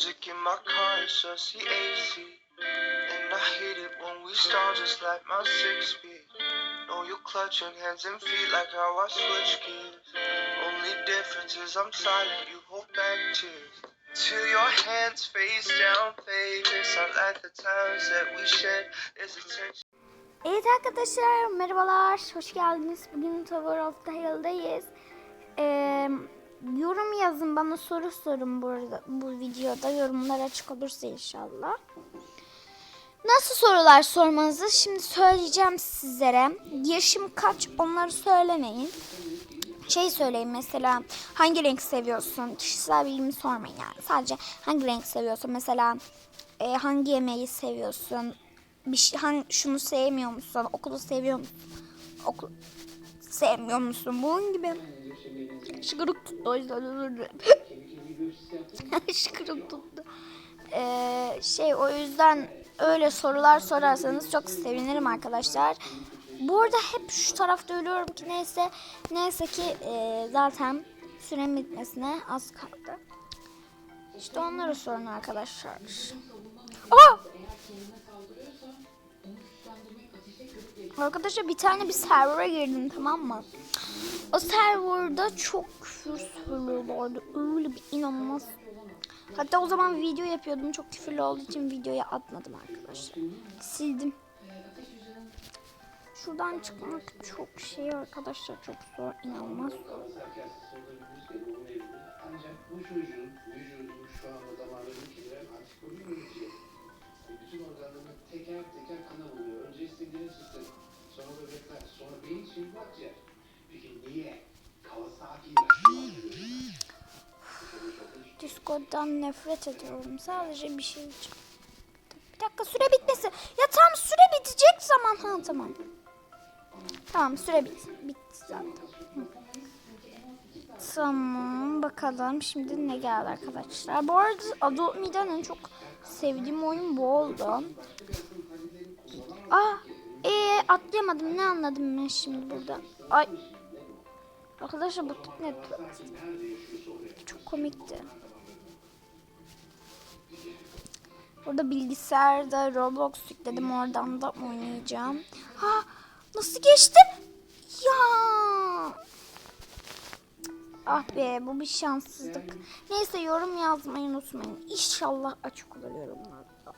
music in my car, it's just the AC. And I hate it when we start just like my six speed. Know you clutch your hands and feet like how I switch gears. Only difference is I'm silent, you hold back tears. Till your hands face down, famous. I like the times that we shared. There's a tension. Evet arkadaşlar merhabalar. Hoş geldiniz. Bugün Tower of the Hill'dayız. Ee, yorum yazın bana soru sorun burada bu videoda. Yorumlar açık olursa inşallah. Nasıl sorular sormanızı şimdi söyleyeceğim sizlere. Yaşım kaç onları söylemeyin. Şey söyleyin mesela hangi renk seviyorsun? Kişisel bilgimi sormayın yani. Sadece hangi renk seviyorsun? Mesela e, hangi yemeği seviyorsun? Bir şey, hangi, şunu sevmiyor musun? Okulu seviyor musun? Okul sevmiyor musun? Bunun gibi. Şıkırık tuttu o yüzden özür dilerim. Şıkırık tuttu. Ee, şey o yüzden öyle sorular sorarsanız çok sevinirim arkadaşlar. Bu arada hep şu tarafta ölüyorum ki neyse neyse ki e, zaten sürenin bitmesine az kaldı. İşte onları sorun arkadaşlar. Aa! Arkadaşlar bir tane bir server'a girdim tamam mı? O serverda çok küfür söylüyorlardı. Öyle bir inanılmaz. Hatta o zaman video yapıyordum. Çok küfürlü olduğu için videoyu atmadım arkadaşlar. Sildim. Şuradan çıkmak çok şey arkadaşlar çok zor. inanılmaz. Ancak bu çocuğun vücudu şu anda damarlarını kemiren antikori Discord'dan nefret ediyorum. Sadece bir şey için. Bir dakika süre bitmesi. Ya tam süre bitecek zaman. Ha tamam. Tamam süre bit. Bitti zaten. Tamam bakalım şimdi ne geldi arkadaşlar. Bu arada Adult Me'den en çok sevdiğim oyun bu oldu. Ah ee, atlayamadım ne anladım ben şimdi burada. Ay. Arkadaşlar bu tip ne? Çok komikti. Burada bilgisayarda Roblox yükledim oradan da oynayacağım. Ha nasıl geçtim? Ya. Ah be bu bir şanssızlık. Neyse yorum yazmayı unutmayın. İnşallah açık olur yorumlarda.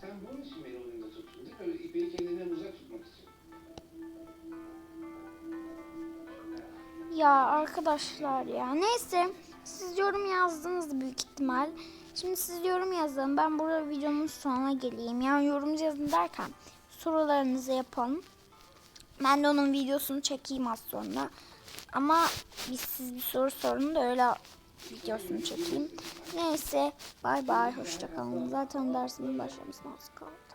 Sen bunun için beni oyunda tuttun değil mi? Öyle ipeyi uzak tutmak için. Ya arkadaşlar ya. Neyse siz yorum yazdınız büyük ihtimal. Şimdi siz yorum yazın. Ben burada videonun sonuna geleyim. Yani yorum yazın derken sorularınızı yapın. Ben de onun videosunu çekeyim az sonra. Ama biz siz bir soru sorun da öyle videosunu çekeyim. Neyse bay bay hoşçakalın. Zaten dersimin başlamasına az kaldı.